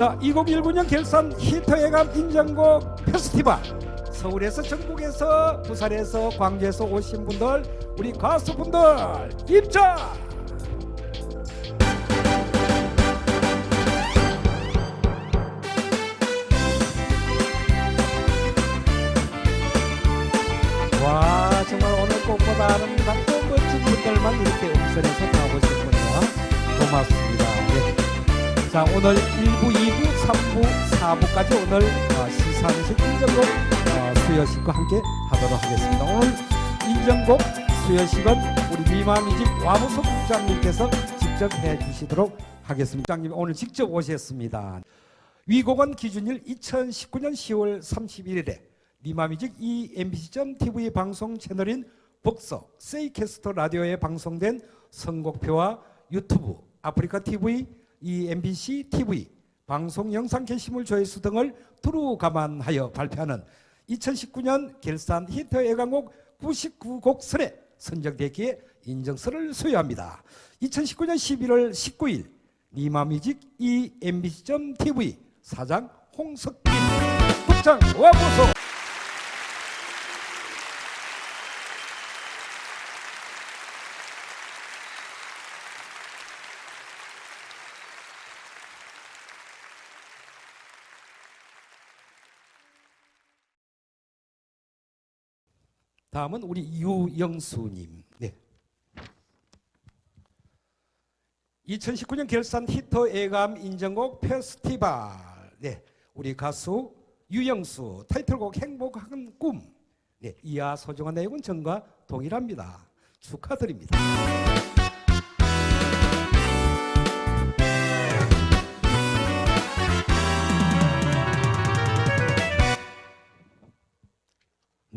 자, 2019년 결산 히터예감 인정곡 페스티벌. 서울에서 전국에서 부산에서 광주에서 오신 분들 우리 가수분들 입장! 와 정말 오늘 꽃보다 아름답고 멋진 분들만 이렇게 음선에서 자 오늘 1부, 2부, 3부, 4부까지 오늘 어, 시상식 인정곡 어, 수여식과 함께 하도록 하겠습니다. 오늘 인정곡 수여식은 우리 미마뮤직 와무석 국장님께서 직접 해주시도록 하겠습니다. 국장님 오늘 직접 오셨습니다. 위곡원 기준일 2019년 10월 31일에 니마뮤직 이 mbc.tv 방송 채널인 복서 세이캐스터 라디오에 방송된 선곡표와 유튜브, 아프리카 TV, 이 MBC TV 방송 영상 게시물 조회수 등을 두루 감안하여 발표하는 2019년 결산 히트 애강곡 99곡 선에 선정됐기에 인정서를 수여합니다. 2019년 11월 19일 니마뮤직 이 mbc.tv 사장 홍석빈 국장 와보소 다음은 우리 유영수님. 네. 2019년 결산 히터 예감 인정곡 페스티벌. 네. 우리 가수 유영수 타이틀곡 행복한 꿈. 네. 이하 소중한 내용은 전과 동일합니다. 축하드립니다.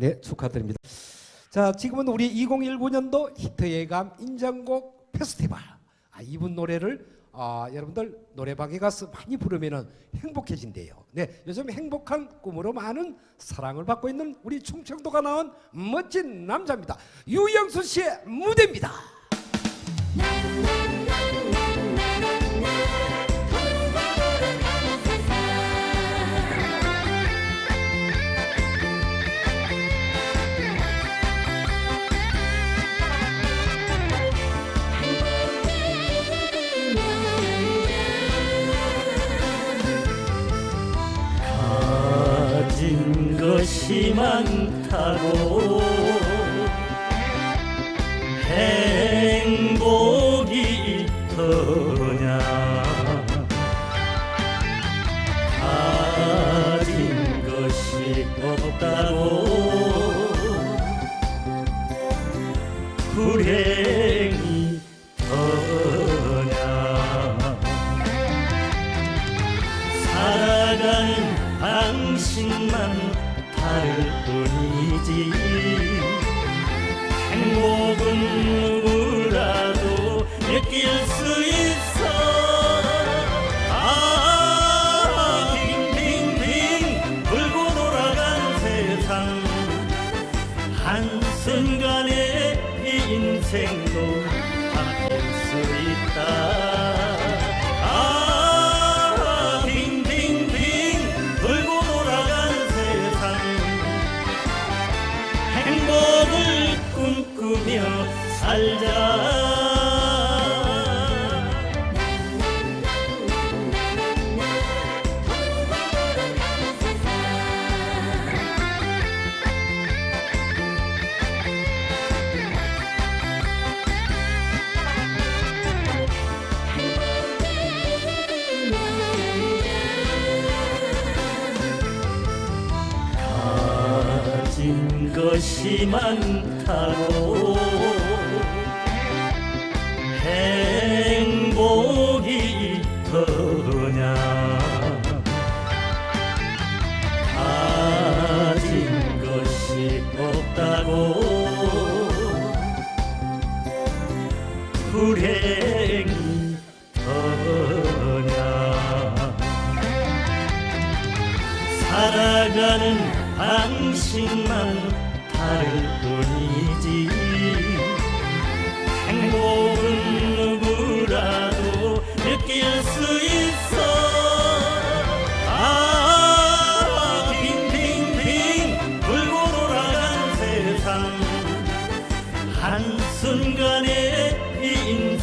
네, 축하드립니다. 자, 지금은 우리 2019년도 히트 예감 인정곡 페스티벌. 아, 이분 노래를 아, 여러분들 노래방에 가서 많이 부르면은 행복해진대요. 네, 요즘 행복한 꿈으로 많은 사랑을 받고 있는 우리 충청도가 나온 멋진 남자입니다. 유영수 씨의 무대입니다. 것이 많다고 행복이 있더냐? 가진 것이 없다고 불행이 더냐? 살아가는 방식만 다를 뿐이지. 행복은 누구라도 느낄 수 있어. 아 빙빙빙 돌고 돌아가는 세상. 한순간에 이 인생도 바뀔 수 있다 살자. 가진 것이 많다고 행복이 있더냐? 가진 것이 없다고. 불행이 더냐? 살아가는 방식만 다를 뿐이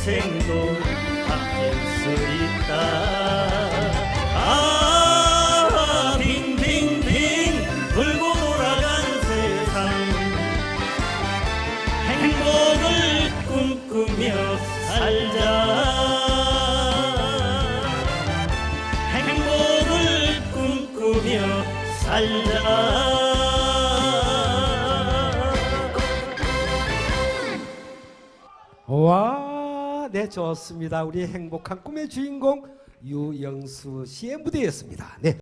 인생도 바뀔 수 있다. 아 빙빙빙 돌고 돌아간 세상. 행복을 꿈꾸며 살자. 행복을 꿈꾸며 살자. 와, 네 좋습니다. 우리 행복한 꿈의 주인공 유영수 씨의 무대였습니다. 네.